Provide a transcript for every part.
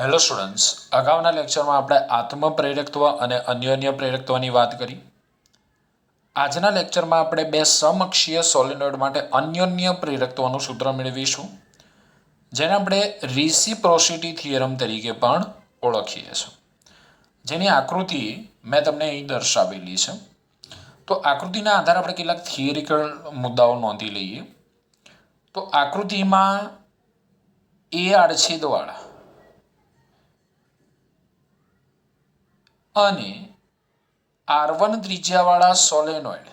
Hello students, અગાઉના લેક્ચરમાં આપણે આત્મપ્રેરકત્વ અને અન્યોન્ય પ્રેરકત્વની વાત કરી. આજના લેક્ચરમાં આપણે બે સમક્ષીય સોલિનોઇડ માટે અન્યોન્ય પ્રેરકત્વનું સૂત્ર મેળવીશું, જેને આપણે રિસિપ્રોસિટી થિયરમ તરીકે પણ ઓળખીએ છીએ. જેની આકૃતિ મેં તમને અહીં દર્શાવેલી છે. તો આકૃતિના આધારે આપણે કેટલાક થિયરિકલ મુદ્દાઓ નોંધી લઈએ. તો આકૃતિમાં એ આડછેદવાળા અને આર વન ત્રિજ્યાવાળા સોલેનોઇડ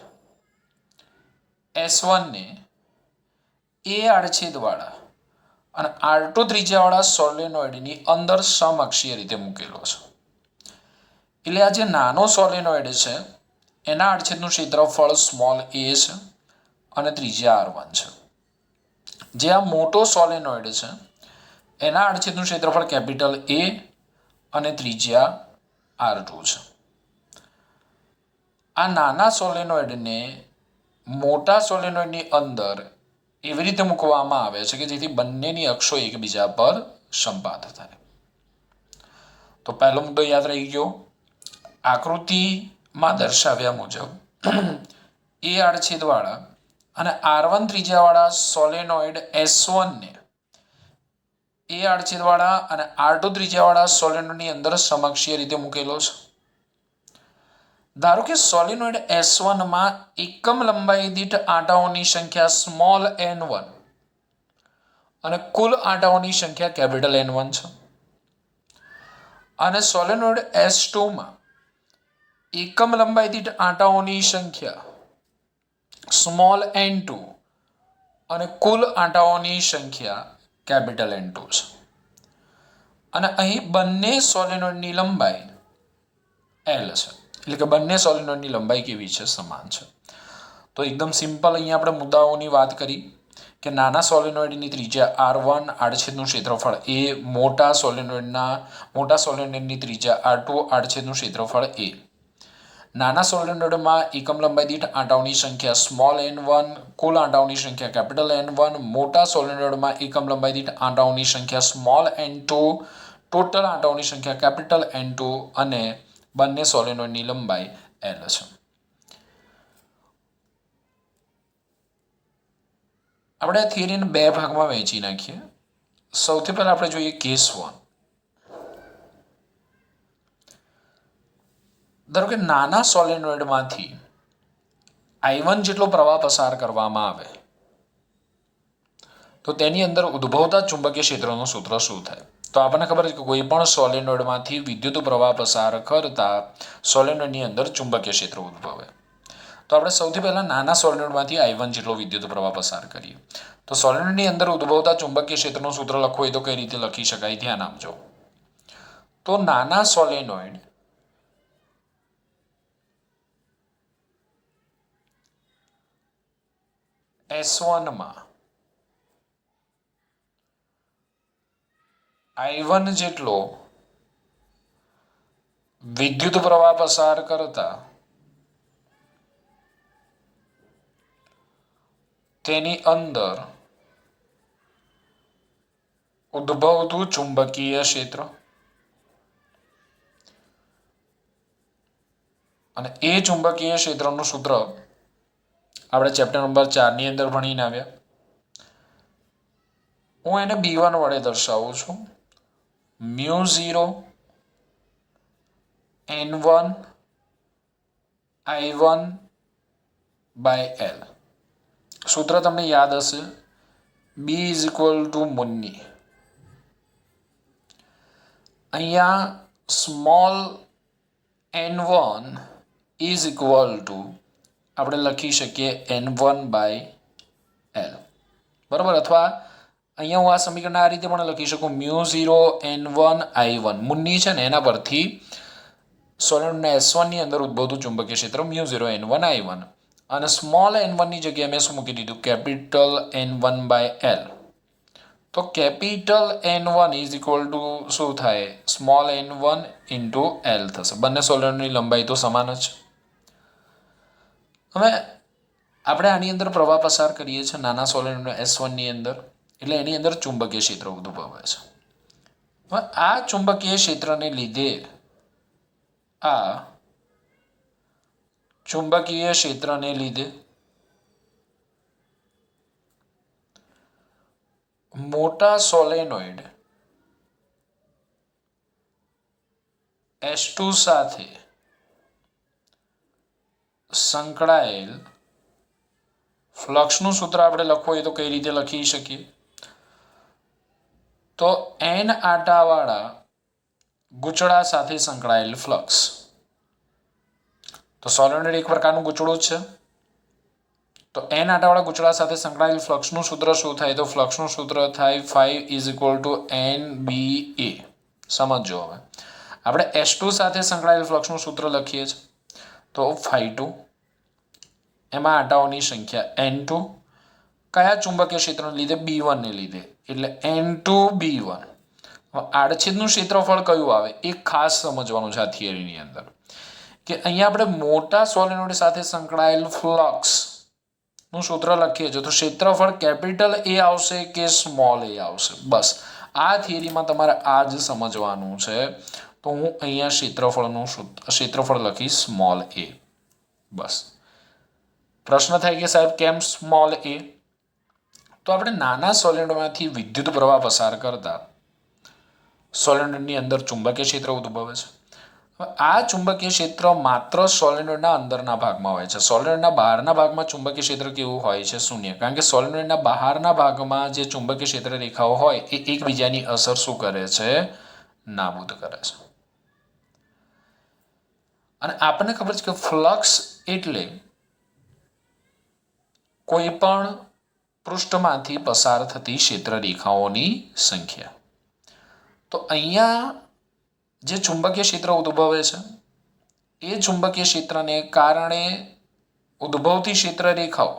એસ વનને એ આડછેદવાળા અને આર ટુ ત્રિજ્યાવાળા સોલેનોઇડની અંદર સમઅક્ષીય રીતે મૂકેલો છે. એટલે આ જે નાનો સોલેનોઇડ છે, એના આડછેદનું ક્ષેત્રફળ સ્મોલ એ છે અને ત્રિજ્યા આર વન છે. જે આ મોટો સોલેનોઇડ છે, એના આડછેદનું ક્ષેત્રફળ કેપિટલ એ અને ત્રિજ્યા આર છે. આ નાના સોલેનોઇડને મોટા સોલેનોઇડની અંદર એવી રીતે મૂકવામાં આવે છે કે જેથી બંનેની અક્ષો એકબીજા પર સંપાત થાય. તો પહેલો મુદ્દો યાદ રહી ગયો. આકૃતિમાં દર્શાવ્યા મુજબ એ આડછેદવાળા અને આર વન ત્રિજ્યાવાળા સોલેનોઇડ એસ વનને એ આડછેદવાળા અને ટુ ત્રિજ્યાવાળા સોલેનોઇડની અંદર સમક્ષીય રીતે મૂકેલો છે. ધારો કે સોલિનોઇડ એસ વનમાં એકમ લંબાઈ દીઠ આંટાઓની સંખ્યા સ્મોલ એન વન અને કુલ આંટાઓની સંખ્યા કેપિટલ એન વન છે. અને સોલેનોઇડ એસ ટુમાં એકમ લંબાઈ દીઠ આંટાઓની સંખ્યા સ્મોલ એન ટુ અને કુલ આંટાઓની સંખ્યા કેપિટલ એન છે અને અહીં બંને સોલેનોઇડની લંબાઈ એલ છે. એટલે કે બંને સોલિનોઇડની લંબાઈ કેવી છે? સમાન છે. તો એકદમ સિમ્પલ અહીંયા આપણે મુદ્દાઓની વાત કરી કે નાના સોલિનોઇડની ત્રિજ્યા આર વન, આડછેદનું ક્ષેત્રફળ એ મોટા સોલિનોઇડના, મોટા સોલિનોઇડની ત્રિજ્યા આર ટુ, આડછેદનું ક્ષેત્રફળ એ નાના સોલિનોઇડમાં એકમ લંબાઈ દીઠ આંટાઓની સંખ્યા, સ્મોલ એન વન, કુલ આંટાઓની સંખ્યા, કેપિટલ એન વન, મોટા સોલિનોઇડમાં એકમ લંબાઈ દીઠ આંટાઓની સંખ્યા, સ્મોલ એન ટુ, ટોટલ આંટાઓની સંખ્યા, કેપિટલ એન ટુ અને બંને સોલેનોઇડની લંબાઈ એલ છે. આપણે થિયરીને બે ભાગમાં વહેંચી નાખીએ. સૌથી પહેલાં આપણે જોઈએ કેસ વન ધારો કે નાના સોલેનોઇડમાંથી આઈ જેટલો પ્રવાહ પસાર કરવામાં આવે, તો તેની અંદર ઉદ્ભવતા ચુંબકીય ક્ષેત્રનું સૂત્ર શું થાય? તો આપણને ખબર છે કે કોઈ પણ સોલેનોઇડમાંથી વિદ્યુત પ્રવાહ પસાર કરતા સોલેનોઇડની અંદર ચુંબકીય ક્ષેત્ર ઉદ્ભવે. તો આપણે સૌથી પહેલાં નાના સોલેનોઇડમાંથી આઈ વન જેટલો વિદ્યુત પ્રવાહ પસાર કરીએ. તો સોલેનોઇડની અંદર ઉદ્ભવતા ચુંબકીય ક્ષેત્રનું સૂત્ર લખવું હોય તો કઈ રીતે લખી શકાય? ધ્યાન આપજો. તો નાના સોલેનોઇડ એસ વનમાં આઈ જેટલો વિદ્યુત પ્રવાહ પસાર કરતા તેની અંદર ઉદ્ભવતું ચુંબકીય ક્ષેત્ર અને એ ચુંબકીય ક્ષેત્રનું સૂત્ર આપણે ચેપ્ટર નંબર ચારની અંદર ભણીને આવ્યા. હું એને બી વન વડે દર્શાવું છું. Mu zero N one I one by L સૂત્ર તમને યાદ હશે. બી ઇઝ ઇક્વલ ટુ મુન્ની. અહીંયા small N one is equal to આપણે લખી શકીએ એન વન બાય એલ બરાબર? અથવા અહીંયા હું આ સમીકરણ આ રીતે પણ લખી શકું. Mu zero N one I one મુન્ની છે ને, એના પરથી સોલેનોઇડના એસ વનની અંદર ઉદ્ભવતું ચુંબકીય ક્ષેત્ર mu zero N one I one અને સ્મોલ એન વનની જગ્યાએ મેં શું મૂકી દીધું? Capital N one by L તો capital N one is equal to શું થાય? Small N one into L થશે. બંને સોલેનોઇડની લંબાઈ તો સમાન જ. હવે આપણે આની અંદર પ્રવાહ પસાર કરીએ છીએ નાના સોલેનોઇડ એસ વનની અંદર, એટલે એની અંદર ચુંબકીય ક્ષેત્ર ઉદ્ભવે છે. હવે આ ચુંબકીય ક્ષેત્રને લીધે આ ચુંબકીય ક્ષેત્રને લીધે મોટા સોલેનોઇડ એસ ટુ સાથે સંકળાયેલ. ફ્લક્સનું સૂત્ર આપણે લખવું હોય તો કઈ રીતે લખી શકીએ? તો એન આટાવાળા ગૂંચળા સાથે સંકળાયેલ ફ્લક્સ. તો સોલેનોઇડ એક પ્રકારનું ગૂંચળું છે. તો એન આટાવાળા ગૂંચળા સાથે સંકળાયેલ ફ્લક્સનું સૂત્ર શું થાય? તો ફ્લક્સનું સૂત્ર થાય phi is equal to N B A. સમજો હવે. આપણે એસ ટુ સાથે સંકળાયેલ ફ્લક્સનું સૂત્ર લખીએ છીએ. તો ફાઈ ટુ એમાં આટાઓની સંખ્યા એન ટુ કયા ચુંબકીય ક્ષેત્રને લીધે? બી વનને લીધે. એટલે એન ટુ બી વન આડછેદનું ક્ષેત્રફળ કયું આવે? એ ખાસ સમજવાનું છે આ થિયરીની અંદર. કે અહીંયા આપણે મોટા સોલેનોઇડ સાથે સંકળાયેલ ફ્લક્સનું સૂત્ર લખીએ છીએ. તો ક્ષેત્રફળ કેપિટલ એ આવશે કે સ્મોલ એ આવશે? બસ. આ થિયરીમાં તમારે આ જ સમજવાનું છે. તો હું અહીંયા ક્ષેત્રફળનું ક્ષેત્રફળ લખીશ સ્મોલ એ બસ. પ્રશ્ન થાય કે સાહેબ, કેમ સ્મોલ એ તો આપણે નાના સોલેન્ડમાંથી વિદ્યુત પ્રવાહ પસાર કરતા સોલેન્ડરની અંદર ચુંબકીય ક્ષેત્ર ઉદ્ભવે છે. આ ચુંબકીય ક્ષેત્ર માત્ર સોલેન્ડરના અંદરના ભાગમાં હોય છે. સોલેન્ડરના બહારના ભાગમાં ચુંબકીય ક્ષેત્ર કેવું હોય છે? શૂન્ય. કારણ કે સોલેનોઇડના બહારના ભાગમાં જે ચુંબકીય ક્ષેત્ર રેખાઓ હોય, એ એકબીજાની અસર શું કરે છે? નાબૂદ કરે છે. અને આપણને ખબર છે કે ફ્લક્સ એટલે કોઈ પણ પૃષ્ઠમાંથી પસાર થતી ક્ષેત્ર રેખાઓની સંખ્યા. તો અહીંયા જે ચુંબકીય ક્ષેત્ર ઉદ્ભવે છે, એ ચુંબકીય ક્ષેત્રને કારણે ઉદ્ભવતી ક્ષેત્ર રેખાઓ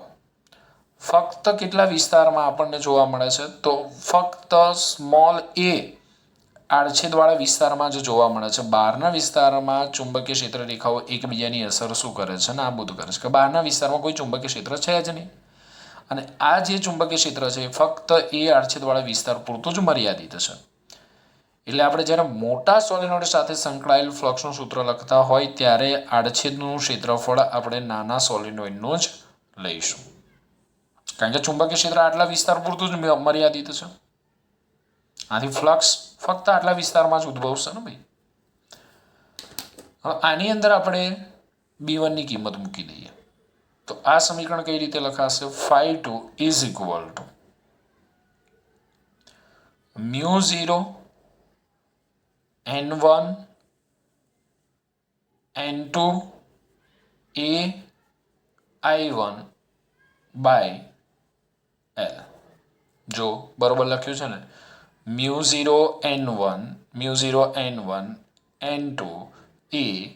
ફક્ત કેટલા વિસ્તારમાં આપણને જોવા મળે છે? તો ફક્ત સ્મોલ એ આડછેદવાળા વિસ્તારમાં જ જોવા મળે છે, બહારના વિસ્તારમાં ચુંબકીય ક્ષેત્ર રેખાઓ એકબીજાની અસર શું કરે છે? નાબૂદ કરે છે કે બહારના વિસ્તારમાં કોઈ ચુંબકીય ક્ષેત્ર છે જ નહીં. અને આ જે ચુંબકીય ક્ષેત્ર છે ફક્ત એ આડછેદવાળા વિસ્તાર પૂરતું જ મર્યાદિત છે. એટલે આપણે જ્યારે મોટા સોલેનોઇડ સાથે સંકળાયેલ ફ્લક્સનું સૂત્ર લખતા હોય, ત્યારે આડછેદનું ક્ષેત્રફળ આપણે નાના સોલેનોઇડનું જ લઈશું. કારણ કે ચુંબકીય ક્ષેત્ર આટલા વિસ્તાર પૂરતું જ મર્યાદિત છે. આથી ફ્લક્સ ફક્ત આટલા વિસ્તારમાં જ ઉદ્ભવશે ને ભાઈ? હવે આની અંદર આપણે બી વનની કિંમત મૂકી દઈએ. તો આ સમીકરણ કઈ રીતે લખાશે? Phi two is equal to mu zero N one N two A I one by L જો બરોબર લખ્યું છે ને? Mu zero N one mu zero N one N two A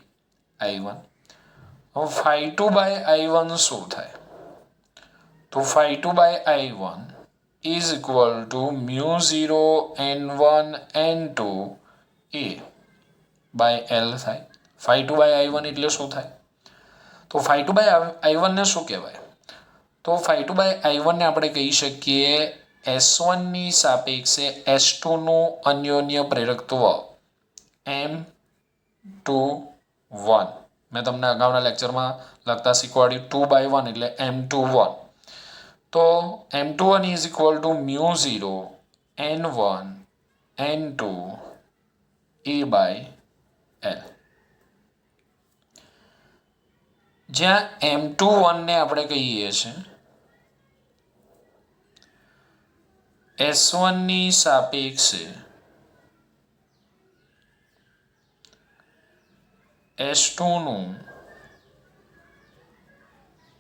I one હવે phi two by I one શું થાય? તો phi two by I one is equal to mu zero N one N two A by L થાય. Phi two by I one એટલે શું થાય? તો phi two by I વનને શું કહેવાય? તો ફાઈ ટુ બાય આઈ વનને આપણે કહી શકીએ એસ વનની સાપેક્ષે એસ ટુનું અન્યોન્ય પ્રેરકત્વ. એમ ટુ વન મેં તમને અગાઉના લેક્ચરમાં લખતા શીખવાડ્યું ટુ બાય વન એટલે એમ ટુ વન તો M two one is equal to mu zero N one N two A by L જ્યાં એમ ટુ વનને આપણે કહીએ છીએ એસ વનની સાપેક્ષે એસ ટુનું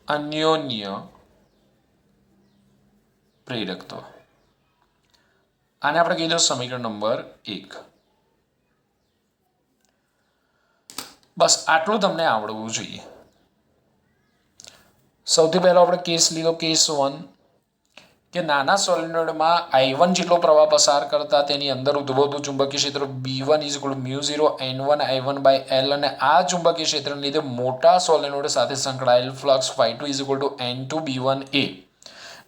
અન્યોન્ય પ્રેરકત્વ. આને આપણે કહી દો સમીકરણ નંબર એક. બસ આટલું તમને આવડવું જોઈએ. સૌથી પહેલો આપણે કેસ લીધો કેસ વન કે નાના સોલિનોઇડમાં આઈ વન જેટલો પ્રવાહ પસાર કરતા તેની અંદર ઉદ્ભવતું ચુંબકીય ક્ષેત્ર B one is equal mu zero N one I one by L અને આ ચુંબકીય ક્ષેત્રને લીધે મોટા સોલેનોઇડ સાથે સંકળાયેલ flux phi two is equal to N two B one A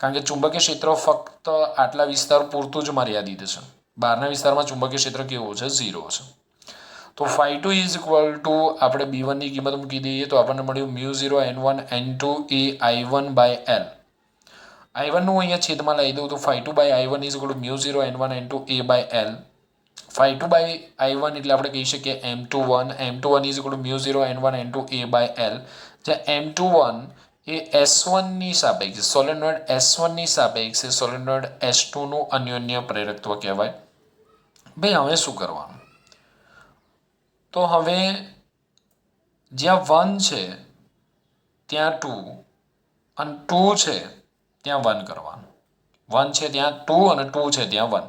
કારણ કે ચુંબકીય ક્ષેત્ર ફક્ત આટલા વિસ્તાર પૂરતું જ મર્યાદિત છે. બહારના વિસ્તારમાં ચુંબકીય ક્ષેત્ર કેવું છે? ઝીરો છે. તો phi two is equal to આપણે બી વનની કિંમત મૂકી દઈએ તો આપણને મળ્યું mu zero N one N two A I one by L I વનનું અહીંયા છેદમાં લઈ દઉં તો phi two by I one is equal to mu zero N one N two A by L phi two by I one એટલે આપણે કહી શકીએ M two one M two one is equal to mu zero N one N two A by L જ્યાં M two one એ S વનની સાપેક્ષે solenoid S વનની સાપેક્ષે સોલેનોઇડ એસ ટુનું અન્યોન્ય પ્રેરકત્વ કહેવાય. ભાઈ, હવે શું કરવાનું? તો હવે જ્યાં વન છે, ત્યાં ટુ અને ટુ છે ત્યાં વન કરવાનું. વન છે ત્યાં ટુ અને ટુ છે ત્યાં વન.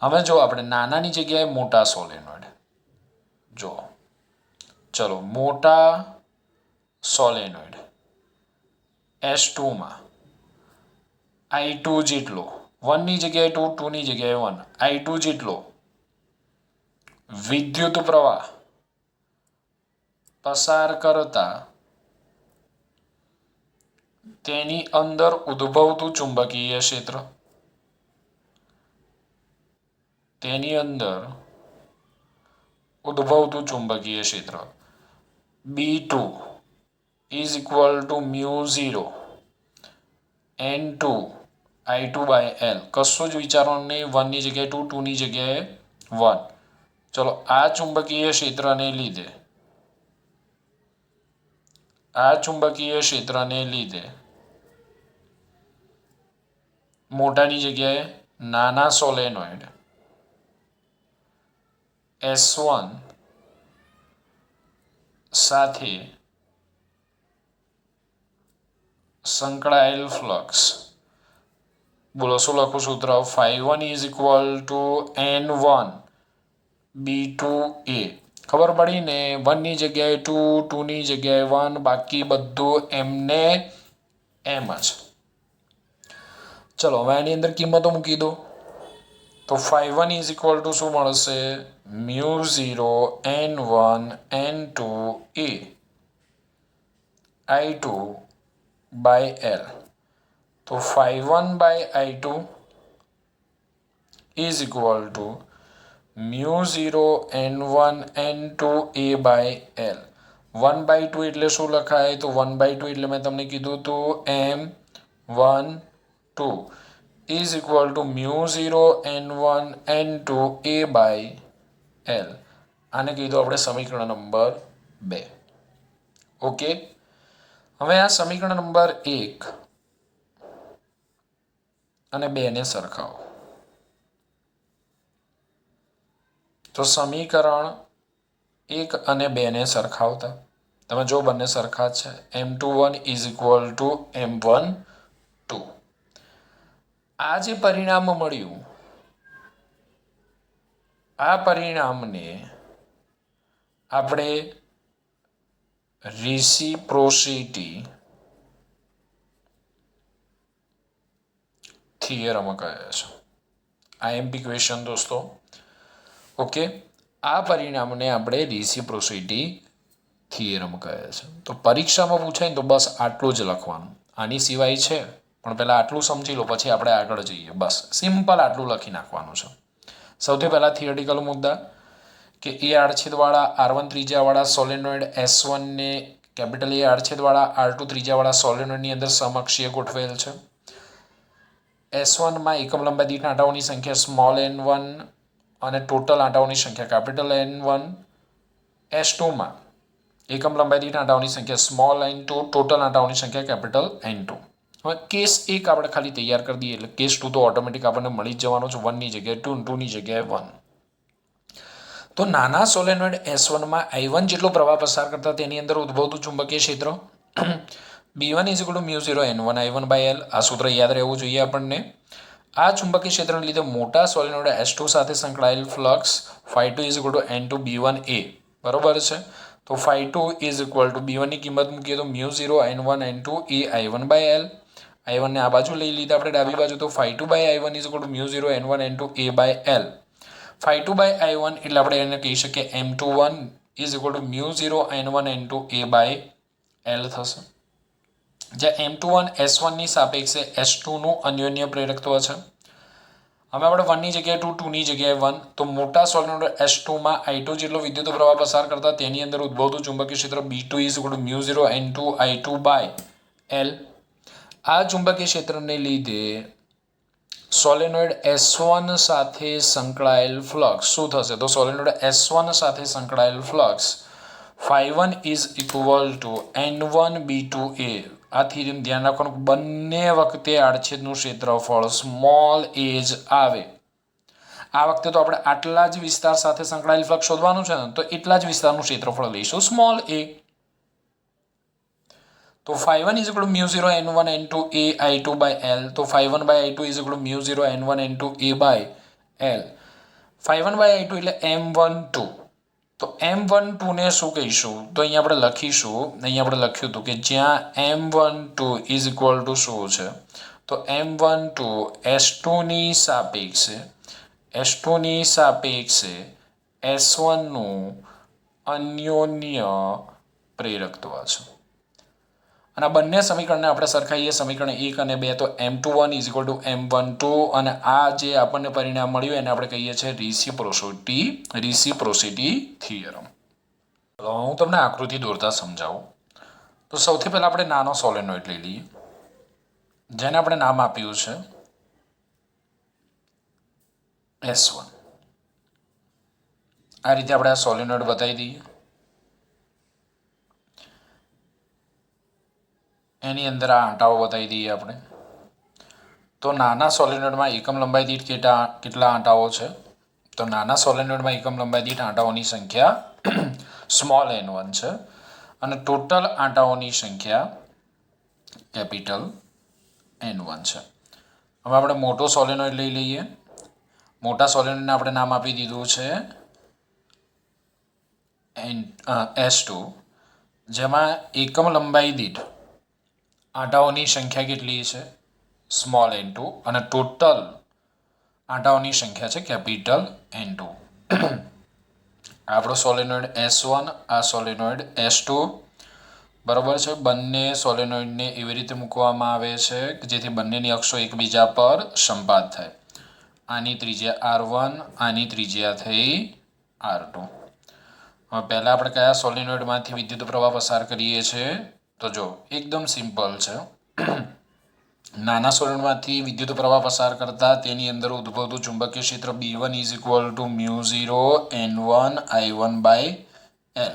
હવે જો આપણે નાનાની જગ્યાએ મોટા સોલેનોઇડ જો. ચલો, મોટા સોલેનોઇડ એસ ટુમાં આઈ ટુ જેટલો. વનની જગ્યાએ ટુ ટુની જગ્યાએ વન. આઈ ટુ જેટલો. વિદ્યુત પ્રવાહ. પસાર કરતા તેની અંદર ઉદ્ભવતું ચુંબકીય ક્ષેત્ર. તેની અંદર ઉદ્ભવતું ચુંબકીય ક્ષેત્ર. B two is equal to mu zero N two I two by L કશું જ વિચારવાનું નહીં. વનની જગ્યાએ ટુ ટુની જગ્યાએ વન ચલો, આ ચુંબકીય ક્ષેત્રને લીધે આ ચુંબકીય ક્ષેત્રને લીધે. મોટાની જગ્યાએ નાના સોલેનોઇડ. એસ વન સાથે સંકળાયેલ ફ્લક્સ. બોલો, શું લખું સૂત્ર? Phi one is equal to N one B two A. ખબર પડી ને વનની જગ્યાએ ટુ ટુની જગ્યાએ વન બાકી બધું એમને એમ જ. ચલો, હવે એની અંદર કિંમતો મૂકી દો. તો phi one is equal to શું મળશે? Mu zero, N one, N two, A. I two by L. તો phi one by I two is equal to mu zero N one N two A by L. One by two એટલે શું લખાય? તો one by two એટલે મેં તમને કીધું હતું M one two. Is equal to mu zero N one N two A by L. આને કીધું આપણે સમીકરણ નંબર બે. ઓકે? હવે આ સમીકરણ નંબર એક અને બેને સરખાવો. તો સમીકરણ એક અને બેને સરખાવતા. તમે જો બંને સરખા છે M two one is equal to M one two આ જે પરિણામ મળ્યું, આ પરિણામને આપણે રિસિપ્રોસિટી થિયરમ કહે છે. આઈએમપી ક્વેશ્ચન દોસ્તો. ઓકે? આ પરિણામને આપણે રિસિપ્રોસિટી થિયરમ કહે છે. તો પરીક્ષામાં પૂછાય ને તો બસ આટલું જ લખવાનું. આની સિવાય છે, પણ પહેલાં આટલું સમજી લો, પછી આપણે આગળ જઈએ. બસ સિમ્પલ આટલું લખી નાખવાનું છે. સૌથી પહેલાં થિયરિટિકલ મુદ્દા. કે એ આડછેદવાળા આર વન ત્રીજાવાળા સોલેનોઇડ એસ વનને કેપિટલ એ આડછેદવાળા આર ટુ ત્રીજાવાળા સોલેનોઇડની અંદર સમક્ષીય ગોઠવેલ છે. એસ વનમાં એકમ લંબાઈ દીઠ આંટાઓની સંખ્યા સ્મોલ એન વન અને ટોટલ આંટાઓની સંખ્યા કેપિટલ એન વન એસ ટુમાં એકમ લંબાઈ દીઠ આંટાઓની સંખ્યા સ્મોલ એન ટુ ટોટલ આંટાઓની સંખ્યા કેપિટલ એન ટુ હવે કેસ એક આપણે ખાલી તૈયાર કરી દઈએ એટલે કેસ ટુ તો ઓટોમેટિક આપણને મળી જ જવાનો છે. વનની જગ્યાએ ટુ ટુની જગ્યાએ વન તો નાના સોલેનોઇડ એસ વનમાં આઈ વન જેટલો પ્રવાહ પસાર કરતા તેની અંદર ઉદ્ભવતું ચુંબકીય ક્ષેત્ર B one is to mu zero N one I one by L આ સૂત્ર યાદ રહેવું જોઈએ આપણને. આ ચુંબકીય ક્ષેત્રને લીધે મોટા સોલિનોડ એસ ટુ સાથે સંકળાયેલ flux phi two is equal to N two B one A બરોબર છે? તો phi two is equal to B વનની કિંમત મૂકીએ તો mu zero N one N two A I one by L I વનને આ બાજુ લઈ લીધા, આપણે ડાબી બાજુ તો phi two by I one is equal to mu zero N one N two A by L phi two by I one એટલે આપણે એને કહી શકીએ M two one is equal to mu zero N one N two A by L થશે. જ્યાં M two one S વનની સાપેક્ષે S ટુનું અન્યોન્ય પ્રેરકત્વ છે. હવે આપણે વનની જગ્યાએ ટુ ટુની જગ્યાએ વન તો મોટા સોલિનોડ એસ ટુમાં આઈ ટુ જેટલો વિદ્યુત પ્રવાહ પસાર કરતા તેની અંદર ઉદ્ભવતું ચુંબકીય ક્ષેત્ર B two is equal mu zero N two I two by L આ ચુંબકીય ક્ષેત્રને લીધે સોલેનોઇડ એસ વન સાથે સંકળાયેલ ફ્લક્સ શું થશે? તો સોલેનોઇડ એસ વન સાથે સંકળાયેલ flux phi one is equal to N one B two A આ થિયરીનું ધ્યાન રાખવાનું બંને વખતે આડછેદનું ક્ષેત્રફળ સ્મોલ એ જ આવે. આ વખતે તો આપણે આટલા જ વિસ્તાર સાથે સંકળાયેલ ફ્લક્સ શોધવાનું છે ને, તો એટલા જ વિસ્તારનું ક્ષેત્રફળ લઈશું. Small A. તો phi one is equal mu zero N one N two A I two by L. તો phi one by I two is equal mu zero N one N two A by L. Phi one by I two એટલે M one two. તો M one ટુને શું કહીશું? તો અહીંયા આપણે લખીશું, અહીંયા આપણે લખ્યું હતું કે જ્યાં M one two is equal to શું છે? તો એમ વન ટુ એસ ટુની સાપેક્ષે એસ ટુની સાપેક્ષે એસ વનનું અન્યોન્ય પ્રેરકત્વ છે. અને આ બંને સમીકરણને આપણે સરખાઈએ, સમીકરણ એક અને બે, તો M two one is equal to M one two અને આ જે આપણને પરિણામ મળ્યું એને આપણે કહીએ છીએ રિસિપ્રોસિટી રિસિપ્રોસિટી થિયરમ ચલો, હું તમને આકૃતિ દોરતા સમજાવું. તો સૌથી પહેલાં આપણે નાનો સોલેનોઇડ લઈ લઈએ. જેને આપણે નામ આપ્યું છે એસ વન આ રીતે આપણે આ સોલેનોઇડ બતાવી દઈએ. એની અંદર આ આંટાઓ બતાવી દઈએ આપણે. તો નાના સોલેનોઇડમાં એકમ લંબાઈ દીઠ કેટલા કેટલા આંટાઓ છે? તો નાના સોલેનોઇડમાં એકમ લંબાઈ દીઠ આંટાઓની સંખ્યા સ્મોલ એન વન છે. અને ટોટલ આંટાઓની સંખ્યા કેપિટલ એન વન છે. હવે આપણે મોટો સોલેનોઇડ લઈ લઈએ. મોટા સોલેનોઇડને આપણે નામ આપી દીધું છે એન એસ ટુ, જેમાં એકમ લંબાઈ દીઠ આંટાઓની સંખ્યા કેટલી છે? સ્મોલ એન ટુ અને ટોટલ આંટાઓની સંખ્યા છે કેપિટલ એન ટુ આપણો સોલેનોઇડ એસ વન આ સોલેનોઇડ એસ ટુ બરાબર છે? બંને સોલેનોઇડને એવી રીતે મૂકવામાં આવે છે કે જેથી બંનેની અક્ષો એકબીજા પર સંપાત થાય. આની ત્રિજ્યા આર વન આની ત્રિજ્યા થઈ આર ટુ હવે પહેલાં આપણે કયા સોલિનોઇડમાંથી વિદ્યુત પ્રવાહ પસાર કરીએ છીએ? તો જો, એકદમ સિમ્પલ છે. નાના સોલિનોઇડમાંથી વિદ્યુત પ્રવાહ પસાર કરતા તેની અંદર ઉદ્ભવતું ચુંબકીય ક્ષેત્ર B one is equal to mu zero N one I one by L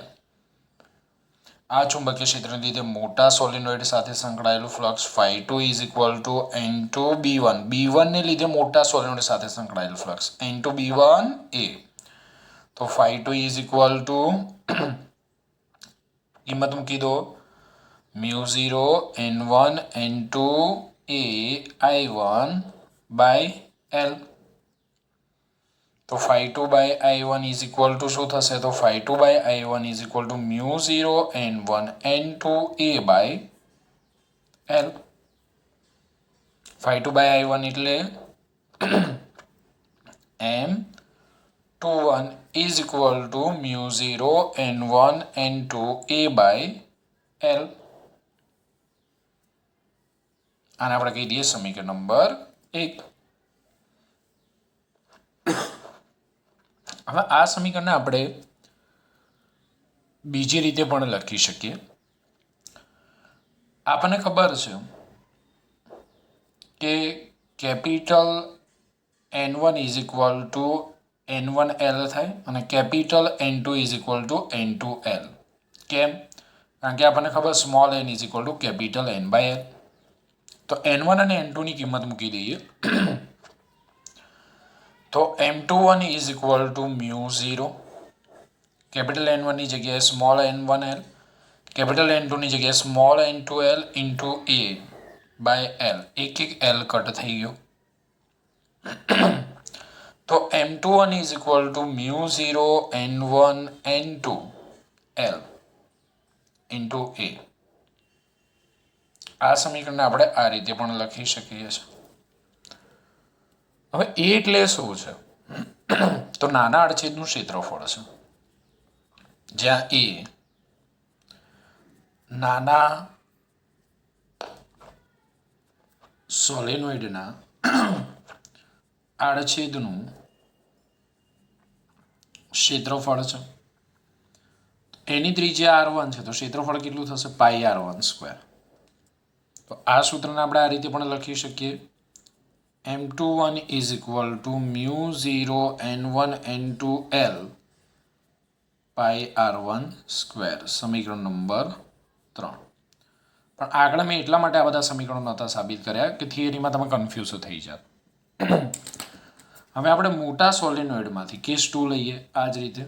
આ ચુંબકીય ક્ષેત્રને લીધે મોટા સોલિનોઇડ સાથે સંકળાયેલું flux phi two is equal to N two B one B વનને લીધે મોટા સોલિનોઇડ સાથે સંકળાયેલું flux N two B one A તો phi two is equal to કિંમત મૂકી દો. Mu zero N one N two A I one by L. તો phi two by I one is equal to શું થશે? તો phi two by I one is equal to mu zero N one N two A by L. Phi two by I one એટલે M two one is equal to mu zero N one N two A by L. આને આપણે કહી દઈએ સમીકરણ number એક. હવે આ સમીકરણને આપણે બીજી રીતે પણ લખી શકીએ. આપણને ખબર છે કે capital N one is equal to N one L થાય અને capital N two is equal to N two L કેમ? કારણ કે આપણને ખબર small n is equal to capital N by L તો એન વન અને એન ટુની કિંમત મૂકી દઈએ. તો M two one is equal to mu zero capital N વનની જગ્યાએ small n one L capital N ટુની જગ્યાએ small n two L into A by L એક એક એલ કટ થઈ ગયો. તો M two one is equal to mu zero N one N two L into A આ સમીકરણને આપણે આ રીતે પણ લખી શકીએ છીએ. હવે એ એટલે શું છે? તો નાના અડછેદનું ક્ષેત્રફળ છે. જ્યાં એ નાના સોલેનોઇડના આડછેદનું ક્ષેત્રફળ છે. એની ત્રિજ્યા આર વન છે. તો ક્ષેત્રફળ કેટલું થશે? Pi R one square. તો આ સૂત્રને આપણે આ રીતે પણ લખી શકીએ. M two one is equal to mu zero N one N two L pi R one square સમીકરણ નંબર ત્રણ. પણ આગળ મેં એટલા માટે આ બધા સમીકરણો નહોતા સાબિત કર્યા કે થિયરીમાં તમે કન્ફ્યુઝ થઈ જાત હવે આપણે મોટા સોલિનોઇડમાંથી કેસ ટુ લઈએ આ જ રીતે.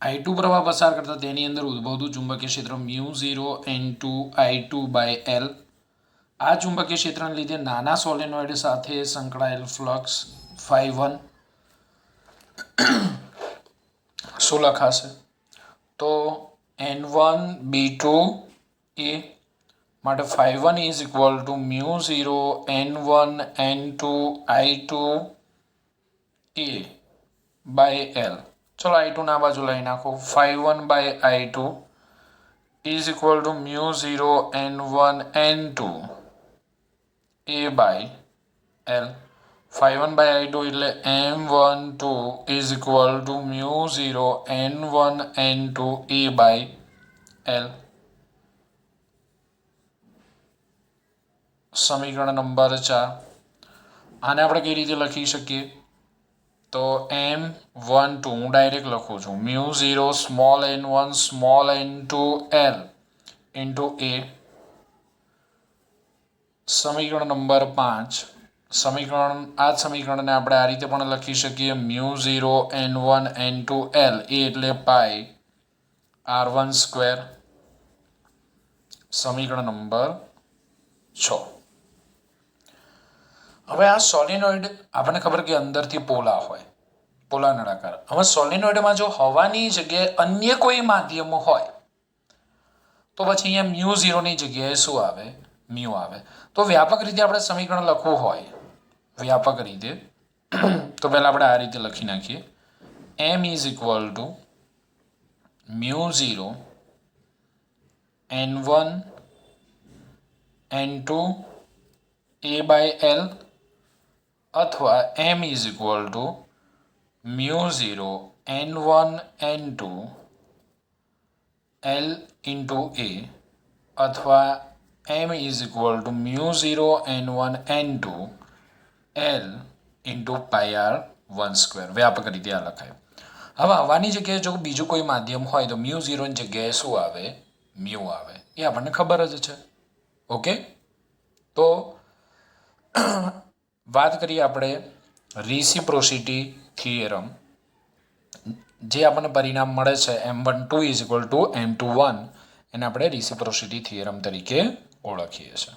આઈ ટુ પ્રવાહ પસાર કરતા તેની અંદર ઉદ્ભવતું ચુંબકીય ક્ષેત્ર mu zero N two I two by L આ ચુંબકીય ક્ષેત્રને લીધે નાના સોલેનોઇડ સાથે સંકળાયેલ ફ્લક્સ ફાઈ વન શું લખાશે? તો N one B two A માટે phi one is equal to mu zero N one N two I two A by L ચલો આઈ ટુ ના બાજુ લઈ નાખો. Phi one by I two is equal to mu zero N one N two A by L. Phi one by I two એટલે M one two is equal to mu zero N one N two A by L. સમીકરણ number ચાર. આને આપણે કઈ રીતે લખી શકીએ? તો એમ વન ટુ, હું ડાયરેક્ટ લખું છું. Mu zero, small n one, small n two, L. Into A. સમીકરણ નંબર પાંચ. સમીકરણ, આ સમીકરણને આપણે આ રીતે પણ લખી શકીએ. Mu zero, N one, N two, L. A એટલે પાય આર વન સ્ક્વેર. સમીકરણ નંબર છ. હવે આ સોલિનોઇડ આપણને ખબર કે અંદરથી પોલા હોય, પોલા નળાકાર. હવે સોલિનોઇડમાં જો હવાની જગ્યાએ અન્ય કોઈ માધ્યમ હોય, તો પછી અહીંયા મ્યુ ઝીરોની જગ્યાએ શું આવે? મ્યુ આવે. તો વ્યાપક રીતે આપણે સમીકરણ લખવું હોય, વ્યાપક રીતે, તો પહેલાં આપણે આ રીતે લખી નાખીએ. M is equal to mu zero N one N two A by L અથવા M is equal to mu zero N one N two L into A અથવા M is equal to mu zero N one N two L into pi R one square વ્યાપક રીતે આ લખાય. હવે આવાની જગ્યાએ જો બીજું કોઈ માધ્યમ હોય તો મ્યુ ઝીરોની જગ્યાએ શું આવે? મ્યુ આવે. એ આપણને ખબર જ છે. ઓકે તો વાત કરીએ આપણે રિસિપ્રોસિટી થિયરમ જે આપણને પરિણામ મળે છે M one two is equal to M two one એને આપણે રિસિપ્રોસિટી થિયરમ તરીકે ઓળખીએ છીએ.